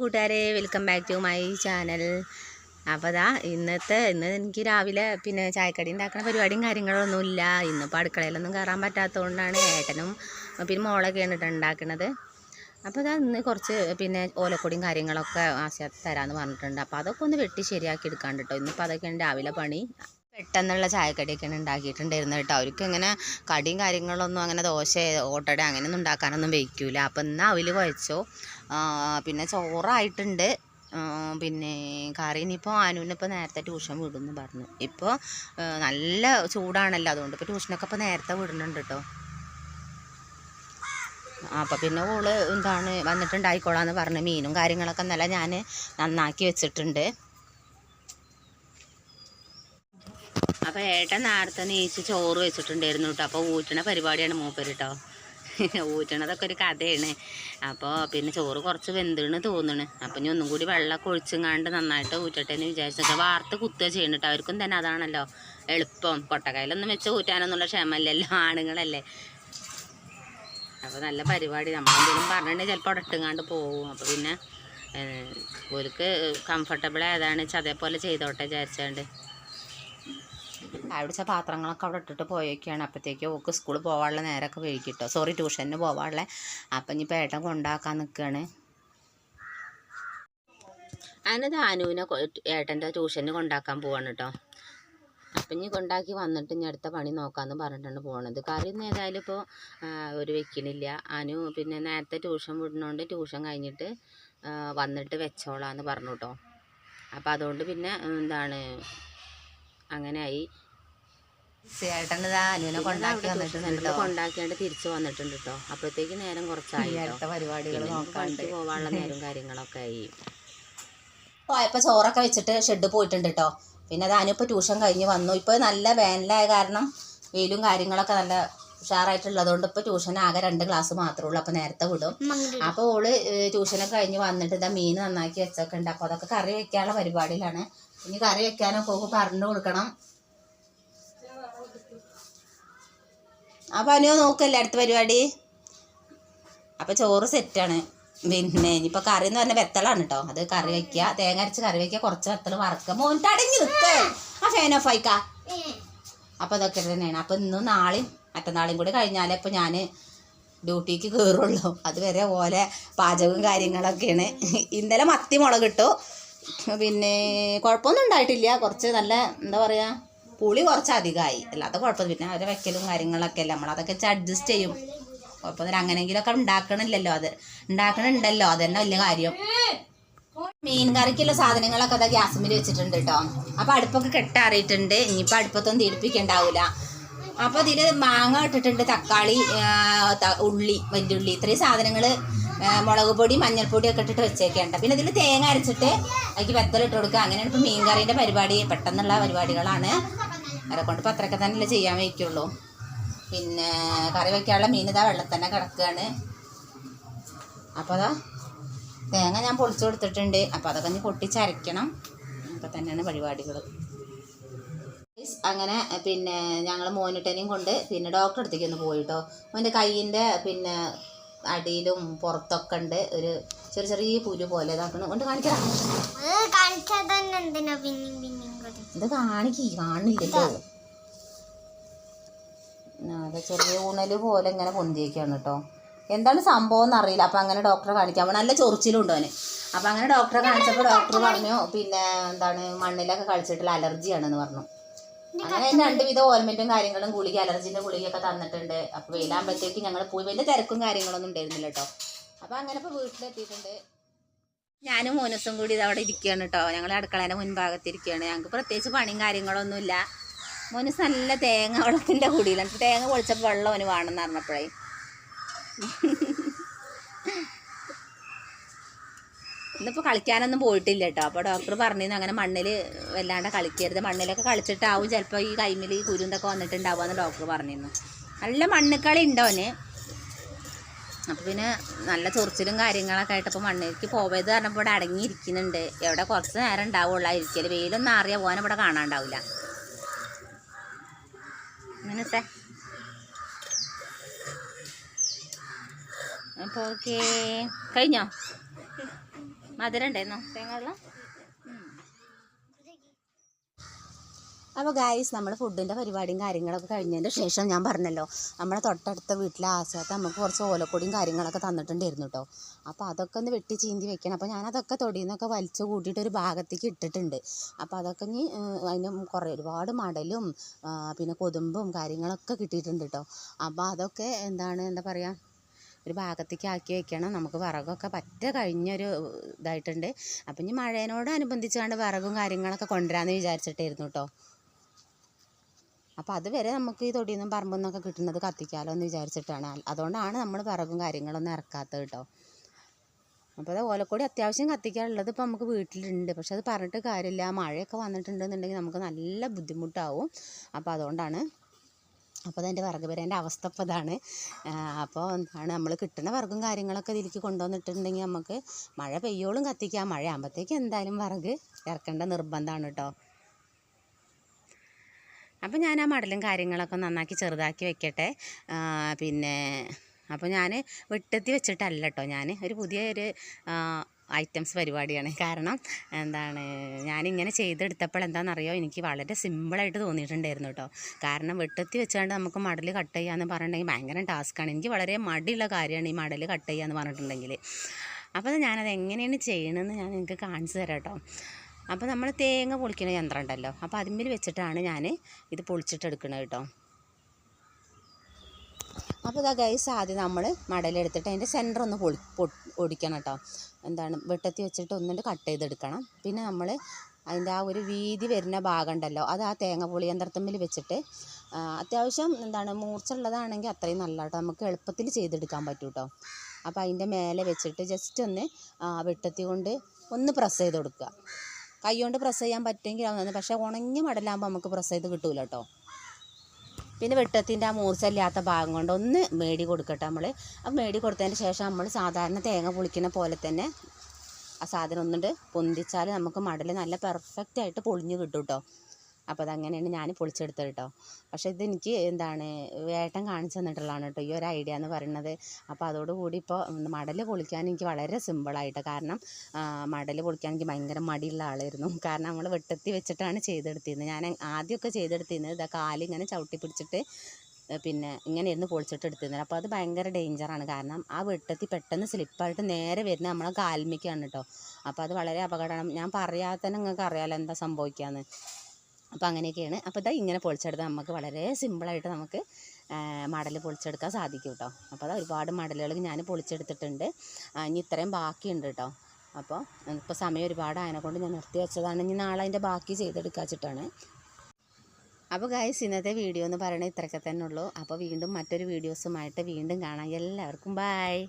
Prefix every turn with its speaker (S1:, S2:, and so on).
S1: കൂട്ടുകാരെ welcome back to my channel അപ്പോൾ ദാ ഇന്നത്തെ ഇന്ന് എനിക്ക് രാവിലെ പിന്നെ ചായക്കടി ഉണ്ടാക്കുന്ന പരിപാടിയും കാര്യങ്ങളൊന്നും ഇല്ല ഇന്നിപ്പോൾ അടുക്കളയിലൊന്നും കയറാൻ പറ്റാത്തതുകൊണ്ടാണ് ഏട്ടനും പിന്നെ മോളൊക്കെയാണ് കേട്ടോ ഉണ്ടാക്കുന്നത് അപ്പോൾ അതാ ഇന്ന് കുറച്ച് പിന്നെ ഓലക്കൊടിയും കാര്യങ്ങളൊക്കെ ആശ തരാമെന്ന് പറഞ്ഞിട്ടുണ്ട്. അപ്പോൾ അതൊക്കെ ഒന്ന് വെട്ടി ശരിയാക്കി എടുക്കാണ്ട് കേട്ടോ ഇന്നിപ്പോൾ അതൊക്കെയാണ് രാവിലെ പണി. പെട്ടെന്നുള്ള ചായക്കടിയൊക്കെയാണ് ഉണ്ടാക്കിയിട്ടുണ്ടായിരുന്നത് കേട്ടോ അവർക്ക് ഇങ്ങനെ കടിയും കാര്യങ്ങളൊന്നും അങ്ങനെ ദോശ ഓട്ടട അങ്ങനെയൊന്നും ഉണ്ടാക്കാനൊന്നും വയ്ക്കൂല. അപ്പോൾ ഇന്ന് അവിൽ കുഴച്ചോ? പിന്നെ ചോറായിട്ടുണ്ട്. പിന്നെ കറി ഇനിയിപ്പോൾ ആനുവിനിപ്പോൾ നേരത്തെ ട്യൂഷൻ വിടുമെന്ന് പറഞ്ഞു. ഇപ്പോൾ നല്ല ചൂടാണല്ലോ അതുകൊണ്ട് ഇപ്പോൾ ട്യൂഷനൊക്കെ ഇപ്പോൾ നേരത്തെ വിടുന്നുണ്ട് കേട്ടോ അപ്പം പിന്നെ ഓൾ എന്താണ് വന്നിട്ടുണ്ടായിക്കോളാന്ന് പറഞ്ഞു. മീനും കാര്യങ്ങളൊക്കെ നല്ല ഞാൻ നന്നാക്കി വെച്ചിട്ടുണ്ട്. അപ്പോൾ ഏട്ടൻ നേരത്തെ നീച്ച് ചോറ് വെച്ചിട്ടുണ്ടായിരുന്നു കേട്ടോ അപ്പോൾ ഊറ്റണ പരിപാടിയാണ് മൂപ്പര് കേട്ടോ ഊറ്റണതൊക്കെ ഒരു കഥയാണ്. അപ്പോൾ പിന്നെ ചോറ് കുറച്ച് വെന്തിണ് തോന്നണ്. അപ്പം ഇനി ഒന്നും കൂടി വെള്ളമൊക്കെ ഒഴിച്ചങ്ങാണ്ട് നന്നായിട്ട് ഊറ്റട്ടെ എന്ന് വിചാരിച്ചു വാർത്ത് കുത്തുക ചെയ്യണ്ടിട്ട് അവർക്കും തന്നെ അതാണല്ലോ എളുപ്പം. കൊട്ടക്കായലൊന്നും വെച്ച് ഊറ്റാനൊന്നുള്ള ക്ഷമല്ലല്ലോ ആണുങ്ങളല്ലേ. അപ്പോൾ നല്ല പരിപാടി. നമ്മളെന്തെങ്കിലും പറഞ്ഞിട്ടുണ്ടെങ്കിൽ ചിലപ്പോൾ അവിടെ ഇട്ടുങ്ങാണ്ട് പോകും. അപ്പോൾ പിന്നെ ഓർക്ക് കംഫർട്ടബിൾ ഏതാണ് വെച്ചാൽ അതേപോലെ ചെയ്തോട്ടെ വിചാരിച്ചാണ്ട്. അവിടുത്തെ പാത്രങ്ങളൊക്കെ അവിടെ ഇട്ടിട്ട് പോയൊക്കെയാണ് അപ്പോഴത്തേക്കും ഓക്ക് സ്കൂളിൽ പോകാനുള്ള നേരമൊക്കെ വൈകിട്ടോ. സോറി ട്യൂഷന് പോകാനുള്ള അപ്പം ഇനി ഏട്ടൻ കൊണ്ടാക്കാൻ നിൽക്കുകയാണ് അതിനത് അനുവിനെ ഏട്ടന്റെ ട്യൂഷന് കൊണ്ടാക്കാൻ പോവാണ് കേട്ടോ അപ്പം ഇനി കൊണ്ടാക്കി വന്നിട്ട് ഇനി അടുത്ത പണി നോക്കാമെന്ന് പറഞ്ഞിട്ടാണ് പോകണത് കറി ഇന്ന് ഏതായാലും ഇപ്പോൾ ഒരു വെക്കണില്ല. അനു പിന്നെ നേരത്തെ ട്യൂഷൻ വിടണോണ്ട് ട്യൂഷൻ കഴിഞ്ഞിട്ട് വന്നിട്ട് വെച്ചോളാന്ന് പറഞ്ഞു കേട്ടോ അപ്പം അതുകൊണ്ട് പിന്നെ എന്താണ് അങ്ങനെയായി. ചേട്ടനിതാ അനുവിനെ കൊണ്ടാക്കി വന്നിട്ടുണ്ട് കൊണ്ടാക്കിയാണ്ട് തിരിച്ചു വന്നിട്ടുണ്ട് കേട്ടോ അപ്പോഴത്തേക്ക് നേരം കുറച്ചായി അടുത്ത പരിപാടികൾ നോക്കാണ്ട്. പോവാനുള്ള നേരം കാര്യങ്ങളൊക്കെ ആയി. പോയപ്പോൾ ചോറൊക്കെ വെച്ചിട്ട് ഷെഡ് പോയിട്ടുണ്ട് കേട്ടോ പിന്നെ അത് അനുപ്പോൾ ട്യൂഷൻ കഴിഞ്ഞ് വന്നു. ഇപ്പോൾ നല്ല വേനലായ കാരണം വെയിലും കാര്യങ്ങളൊക്കെ നല്ല ഉഷാറായിട്ടുള്ളതുകൊണ്ട് ഇപ്പോൾ ട്യൂഷൻ ആകെ രണ്ട് ക്ലാസ് മാത്രമേ ഉള്ളൂ. അപ്പോൾ നേരത്തെ വിടും. അപ്പോൾ ഓൾ ട്യൂഷനൊക്കെ കഴിഞ്ഞ് വന്നിട്ട് ഇതാ മീൻ നന്നാക്കി വെച്ചൊക്കെ ഉണ്ട്. അപ്പോൾ അതൊക്കെ കറി വെക്കാനുള്ള പരിപാടിയിലാണ്. ഇനി കറി വെക്കാനൊക്കെ ഓക്ക് പറഞ്ഞു കൊടുക്കണം. അപ്പോൾ അനു നോക്കല്ലേ അടുത്ത പരിപാടി? അപ്പോൾ ചോറ് സെറ്റാണ് പിന്നെ ഇനിയിപ്പോൾ കറി എന്ന് പറഞ്ഞാൽ വെത്തളാണ് കേട്ടോ അത് കറി വയ്ക്കുക തേങ്ങ അരച്ച് കറി വയ്ക്കുക കുറച്ച് വെത്തൾ വറക്കുക മോൻ തടങ്ങി നിൽക്കുക ആ ഫാൻ ഓഫ് ആയിക്കാ. അപ്പോൾ അതൊക്കെ തന്നെയാണ്. അപ്പോൾ ഇന്നും നാളെയും മറ്റന്നാളും കൂടി കഴിഞ്ഞാലേ ഇപ്പോൾ ഞാൻ ഡ്യൂട്ടിക്ക് കയറുള്ളൂ അതുവരെ ഓലെ പാചകവും കാര്യങ്ങളൊക്കെയാണ്. ഇന്നലെ മത്തി മുളക് കിട്ടും പിന്നെ കുഴപ്പമൊന്നും ഉണ്ടായിട്ടില്ല. കുറച്ച് നല്ല എന്താ പറയുക പുളി കുറച്ച് അധികമായി അല്ലാതെ കുഴപ്പമില്ല. പിന്നെ അവരെ വെക്കലും കാര്യങ്ങളൊക്കെ അല്ലേ. നമ്മളതൊക്കെ വെച്ച് അഡ്ജസ്റ്റ് ചെയ്യും. കുഴപ്പമൊന്നുമില്ല. അങ്ങനെയെങ്കിലൊക്കെ ഉണ്ടാക്കണില്ലല്ലോ അത്. ഉണ്ടാക്കണുണ്ടല്ലോ. അത് തന്നെ വലിയ കാര്യം. മീൻ കറിക്കുള്ള സാധനങ്ങളൊക്കെ അതാ ഗ്യാസുമിൽ വെച്ചിട്ടുണ്ട് കേട്ടോ അപ്പോൾ അടുപ്പൊക്കെ കെട്ടാറിയിട്ടുണ്ട്. ഇനിയിപ്പോൾ അടുപ്പത്തൊന്നും തീടിപ്പിക്കണ്ടാവില്ല അപ്പോൾ ഇതിൽ മാങ്ങ ഇട്ടിട്ടുണ്ട്. തക്കാളി ഉള്ളി വലിയുള്ളി ഇത്രയും സാധനങ്ങൾ മുളക് പൊടി മഞ്ഞൾപ്പൊടി ഒക്കെ ഇട്ടിട്ട് വെച്ചേക്കേണ്ട പിന്നെ ഇതിൽ തേങ്ങ അരച്ചിട്ട് അതിൽ വെത്തലിട്ട് കൊടുക്കുക. അങ്ങനെയാണ് ഇപ്പോൾ മീൻ കറീന്റെ പരിപാടി. പെട്ടെന്നുള്ള പരിപാടികളാണ്. അവരെ കൊണ്ട് ഇപ്പം അത്രയൊക്കെ തന്നെയല്ലേ ചെയ്യാൻ വയ്ക്കുള്ളൂ. പിന്നെ കറി വയ്ക്കാനുള്ള മീൻ ഇതാ വെള്ളത്തിൽ തന്നെ കിടക്കുകയാണ്. അപ്പോൾ അതാ തേങ്ങ ഞാൻ പൊളിച്ചു കൊടുത്തിട്ടുണ്ട്. അപ്പോൾ അതൊക്കെ ഒന്ന് പൊട്ടിച്ചരയ്ക്കണം. അപ്പം തന്നെയാണ് പരിപാടികൾ അങ്ങനെ പിന്നെ ഞങ്ങൾ മോനിട്ടനെയും കൊണ്ട് പിന്നെ ഡോക്ടറെ അടുത്തേക്ക് ഒന്ന് പോയിട്ടോ മോന്റെ കയ്യിന്റെ പിന്നെ അടിയിലും പുറത്തൊക്കെ ഉണ്ട്. ഒരു ചെറിയ ചെറിയ പുരു പോലെ ഇതാക്കണം. കൊണ്ട് കാണിക്കണം ഇത് കാണിക്ക് കാണില്ലല്ലോ. അതെ ചെറിയ ഊണൽ പോലെ ഇങ്ങനെ പൊന്തിയൊക്കെയാണ് കേട്ടോ. എന്താണ് സംഭവം എന്നറിയില്ല. അപ്പം അങ്ങനെ ഡോക്ടറെ കാണിക്കാൻ നല്ല ചൊറിച്ചിലുണ്ട് അവന്. അപ്പം അങ്ങനെ ഡോക്ടറെ കാണിച്ചപ്പോൾ ഡോക്ടർ പറഞ്ഞു പിന്നെ എന്താണ് മണ്ണിലൊക്കെ കഴിച്ചിട്ടുള്ള അലർജിയാണെന്ന് പറഞ്ഞു. അങ്ങനെ രണ്ടുവിധ രണ്ട് വിധ ഓർമെന്റും കാര്യങ്ങളും ഗുളിക അലർജിന്റെ ഗുളികയൊക്കെ തന്നിട്ടുണ്ട്. അപ്പോൾ വെയിലാകുമ്പോഴത്തേക്ക് ഞങ്ങൾ പോയി. വലിയ തിരക്കും കാര്യങ്ങളൊന്നും ഉണ്ടായിരുന്നില്ല കേട്ടോ. അപ്പോൾ അങ്ങനെ ഇപ്പോൾ വീട്ടിലെത്തിയിട്ടുണ്ട്. ഞാനും മോനസും കൂടി ഇതവിടെ ഇരിക്കുകയാണ് കേട്ടോ ഞങ്ങൾ അടുക്കളേന്റെ മുൻഭാഗത്ത് ഇരിക്കുകയാണ് ഞങ്ങൾക്ക് പ്രത്യേകിച്ച് പണിയും കാര്യങ്ങളൊന്നുമില്ല. മോനസ് നല്ല തേങ്ങ വെള്ളത്തിന്റെ കുടിയിലാണ് തേങ്ങ പൊളിച്ചപ്പോൾ വെള്ളം അവന് വേണമെന്ന് പറഞ്ഞപ്പോഴേ. ഇന്നിപ്പോൾ കളിക്കാനൊന്നും പോയിട്ടില്ല കേട്ടോ അപ്പോൾ ഡോക്ടർ പറഞ്ഞിരുന്നു അങ്ങനെ മണ്ണിൽ വല്ലാണ്ട് കളിക്കരുത്. മണ്ണിലൊക്കെ കളിച്ചിട്ടാവും ചിലപ്പോൾ ഈ കൈമിൽ ഈ കുരുന്തൊക്കെ വന്നിട്ടുണ്ടാവുമെന്ന് ഡോക്ടർ പറഞ്ഞിരുന്നു. നല്ല മണ്ണിക്കളി ഉണ്ടോന് അപ്പോൾ പിന്നെ നല്ല ചൊറിച്ചിലും കാര്യങ്ങളൊക്കെ ആയിട്ട് ഇപ്പോൾ മണ്ണിലേക്ക് പോയത് കാരണം ഇവിടെ അടങ്ങിയിരിക്കുന്നുണ്ട്. എവിടെ കുറച്ച് നേരം ഉണ്ടാവുള്ളൂ. ഇരിക്കൽ വെയിലൊന്നും അറിയാൻ പോകാൻ ഇവിടെ കാണാണ്ടാവില്ല. അങ്ങനത്തെ അപ്പോൾ ഓക്കേ. കഴിഞ്ഞോ? മധുരം ഉണ്ടായിരുന്നോ തേങ്ങ വെള്ളം? അപ്പോൾ ഗായ്സ് നമ്മൾ ഫുഡിന്റെ പരിപാടിയും കാര്യങ്ങളൊക്കെ കഴിഞ്ഞതിന്റെ ശേഷം ഞാൻ പറഞ്ഞല്ലോ നമ്മുടെ തൊട്ടടുത്ത വീട്ടിലെ ആശാത്ത നമുക്ക് കുറച്ച് ഓലക്കൊടിയും കാര്യങ്ങളൊക്കെ തന്നിട്ടുണ്ടായിരുന്നു കേട്ടോ അപ്പോൾ അതൊക്കെ ഒന്ന് വെട്ടി ചീന്തി വെക്കണം. അപ്പോൾ ഞാനതൊക്കെ തൊടിയിൽ നിന്നൊക്കെ വലിച്ചു കൂട്ടിയിട്ട് ഒരു ഭാഗത്തേക്ക് ഇട്ടിട്ടുണ്ട്. അപ്പോൾ അതൊക്കെ ഇനി അതിന് കുറേ ഒരുപാട് മടലും പിന്നെ കൊതുമ്പും കാര്യങ്ങളൊക്കെ കിട്ടിയിട്ടുണ്ട് കേട്ടോ അപ്പോൾ അതൊക്കെ എന്താണ് എന്താ പറയുക ഒരു ഭാഗത്തേക്ക് ആക്കി വെക്കണം. നമുക്ക് വിറകൊക്കെ പറ്റ കഴിഞ്ഞൊരു ഇതായിട്ടുണ്ട്. അപ്പം ഇനി മഴേനോടനുബന്ധിച്ചാണ്ട് വിറകും കാര്യങ്ങളൊക്കെ കൊണ്ടുവരാമെന്ന് വിചാരിച്ചിട്ടായിരുന്നു കേട്ടോ അപ്പോൾ അതുവരെ നമുക്ക് ഈ തൊടിയിൽ നിന്നും പറമ്പിൽ നിന്നൊക്കെ കിട്ടുന്നത് കത്തിക്കാലോ എന്ന് വിചാരിച്ചിട്ടാണ്. അതുകൊണ്ടാണ് നമ്മൾ വിറകും കാര്യങ്ങളൊന്നും ഇറക്കാത്തത് കേട്ടോ അപ്പോൾ അത് ഓലക്കൊടി അത്യാവശ്യം കത്തിക്കാനുള്ളത് ഇപ്പോൾ നമുക്ക് വീട്ടിലുണ്ട്. പക്ഷെ അത് പറഞ്ഞിട്ട് കാര്യമില്ല മഴയൊക്കെ വന്നിട്ടുണ്ടെന്നുണ്ടെങ്കിൽ നമുക്ക് നല്ല ബുദ്ധിമുട്ടാവും. അപ്പോൾ അതുകൊണ്ടാണ് അപ്പോൾ അതെന്റെ വിറക് വരേന്റെ അവസ്ഥ ഇപ്പോൾ ഇതാണ്. അപ്പോൾ എന്താണ് നമ്മൾ കിട്ടുന്ന വിറകും കാര്യങ്ങളൊക്കെ ഇതിലേക്ക് കൊണ്ടുവന്നിട്ടുണ്ടെങ്കിൽ നമുക്ക് മഴ പെയ്യോളും കത്തിക്കാം. മഴ ആകുമ്പോഴത്തേക്ക് എന്തായാലും വിറക് ഇറക്കേണ്ട നിർബന്ധമാണ് കേട്ടോ അപ്പോൾ ഞാൻ ആ മടലും കാര്യങ്ങളൊക്കെ നന്നാക്കി ചെറുതാക്കി വെക്കട്ടെ. പിന്നെ അപ്പോൾ ഞാൻ വെട്ടത്തി വെച്ചിട്ടല്ല കേട്ടോ ഞാൻ. ഒരു പുതിയ ഒരു ഐറ്റംസ് പരിപാടിയാണ്. കാരണം എന്താണ് ഞാനിങ്ങനെ ചെയ്തെടുത്തപ്പോൾ എന്താണെന്നറിയോ? എനിക്ക് വളരെ സിമ്പിളായിട്ട് തോന്നിയിട്ടുണ്ടായിരുന്നു കേട്ടോ. കാരണം വെട്ടത്തി വെച്ചുകൊണ്ട് നമുക്ക് മടൽ കട്ട് ചെയ്യാന്ന് പറഞ്ഞിട്ടുണ്ടെങ്കിൽ ഭയങ്കര ടാസ്ക്കാണ് എനിക്ക് വളരെ മടിയുള്ള കാര്യമാണ് ഈ മടൽ കട്ട് ചെയ്യാന്ന് പറഞ്ഞിട്ടുണ്ടെങ്കിൽ. അപ്പോൾ ഞാനത് എങ്ങനെയാണ് ചെയ്യണമെന്ന് ഞാൻ നിങ്ങൾക്ക് കാണിച്ചു തരാം കേട്ടോ. അപ്പോൾ നമ്മൾ തേങ്ങ പൊളിക്കുന്ന യന്ത്രം ഉണ്ടല്ലോ. അപ്പോൾ അതിന്മേൽ വെച്ചിട്ടാണ് ഞാൻ ഇത് പൊളിച്ചിട്ടെടുക്കുന്നത് കേട്ടോ. അപ്പോൾ ഇതാ ഗൈസ് ആദ്യം നമ്മൾ മടലെടുത്തിട്ട് അതിന്റെ സെന്റർ ഒന്ന് പൊളി ഒടിക്കണം കേട്ടോ. എന്താണ് വെട്ടത്തി വെച്ചിട്ട് ഒന്നുകൊണ്ട് കട്ട് ചെയ്തെടുക്കണം. പിന്നെ നമ്മൾ അതിന്റെ ആ ഒരു വീതി വരുന്ന ഭാഗം ഉണ്ടല്ലോ അത് ആ തേങ്ങ പൊളി യന്ത്രത്തമ്മിൽ വെച്ചിട്ട് അത്യാവശ്യം എന്താണ് മൂർച്ചുള്ളതാണെങ്കിൽ അത്രയും നല്ല കേട്ടോ. നമുക്ക് എളുപ്പത്തിൽ ചെയ്തെടുക്കാൻ പറ്റും കേട്ടോ. അപ്പോൾ അതിന്റെ മേലെ വെച്ചിട്ട് ജസ്റ്റ് ഒന്ന് വെട്ടത്തി കൊണ്ട് ഒന്ന് പ്രസ് ചെയ്ത് കൊടുക്കുക. കൈ കൊണ്ട് പ്രസ് ചെയ്യാൻ പറ്റുമെങ്കിൽ അത് പക്ഷേ ഉണങ്ങിയ മടലാകുമ്പോൾ നമുക്ക് പ്രസ് ചെയ്ത് കിട്ടൂല കേട്ടോ പിന്നെ വെട്ടത്തിന്റെ ആ മൂർച്ചയില്ലാത്ത ഭാഗം കൊണ്ട് ഒന്ന് മേടി കൊടുക്കട്ടെ നമ്മൾ ആ മേടി കൊടുത്തതിന് ശേഷം നമ്മൾ സാധാരണ തേങ്ങ പൊളിക്കുന്ന പോലെ തന്നെ ആ സാധനം ഒന്നിട്ട് പൊന്തിച്ചാൽ നമുക്ക് മടൽ നല്ല പെർഫെക്റ്റ് ആയിട്ട് പൊളിഞ്ഞ് കിട്ടും കേട്ടോ അപ്പോൾ അതങ്ങനെയാണ് ഞാൻ പൊളിച്ചെടുത്തത് കേട്ടോ പക്ഷേ ഇതെനിക്ക് എന്താണ് ഏട്ടൻ കാണിച്ചു തന്നിട്ടുള്ളതാണ് കേട്ടോ ഈ ഒരു ഐഡിയ എന്ന് പറയുന്നത് അപ്പോൾ അതോടുകൂടി ഇപ്പോൾ മടൽ പൊളിക്കാൻ എനിക്ക് വളരെ സിമ്പിളായിട്ട് കാരണം മടൽ പൊളിക്കാൻ എനിക്ക് ഭയങ്കര മടിയുള്ള ആളായിരുന്നു. കാരണം നമ്മൾ വെട്ടത്തി വെച്ചിട്ടാണ് ചെയ്തെടുത്തിരുന്നത്. ഞാൻ ആദ്യമൊക്കെ ചെയ്തെടുത്തിരുന്നത് ഇതാ കാലിങ്ങനെ ചവിട്ടി പിടിച്ചിട്ട് പിന്നെ ഇങ്ങനെ ഇരുന്ന് പൊളിച്ചിട്ട് എടുത്തിരുന്നത്. അപ്പോൾ അത് ഭയങ്കര ഡേഞ്ചറാണ് കാരണം ആ വെട്ടത്തി പെട്ടെന്ന് സ്ലിപ്പായിട്ട് നേരെ വരുന്നത് നമ്മളെ കാൽമിക്കാണ് കേട്ടോ അപ്പോൾ അത് വളരെ അപകടമാണ്. ഞാൻ പറയാതെ തന്നെ നിങ്ങൾക്ക് അറിയാമല്ലോ എന്താ സംഭവിക്കാന്ന്. അപ്പോൾ അങ്ങനെയൊക്കെയാണ്. അപ്പോൾ ഇതാ ഇങ്ങനെ പൊളിച്ചെടുത്താൽ നമുക്ക് വളരെ സിമ്പിളായിട്ട് നമുക്ക് മടൽ പൊളിച്ചെടുക്കാൻ സാധിക്കും കേട്ടോ അപ്പോൾ അതാ ഒരുപാട് മടലുകൾ ഞാൻ പൊളിച്ചെടുത്തിട്ടുണ്ട്. ഇനി ഇത്രയും ബാക്കിയുണ്ട് കേട്ടോ അപ്പോൾ ഇപ്പോൾ സമയം ഒരുപാട് ആയതിനെ കൊണ്ട് ഞാൻ നിർത്തി വെച്ചതാണ്. ഇനി നാളെ അതിന്റെ ബാക്കി ചെയ്തെടുക്കാച്ചിട്ടാണ് അപ്പോൾ ഗായ്സ് ഇന്നത്തെ വീഡിയോ എന്ന് പറയുന്നത് ഇത്രയൊക്കെ തന്നെ ഉള്ളൂ. അപ്പോൾ വീണ്ടും മറ്റൊരു വീഡിയോസുമായിട്ട് വീണ്ടും കാണാം. എല്ലാവർക്കും ബായ്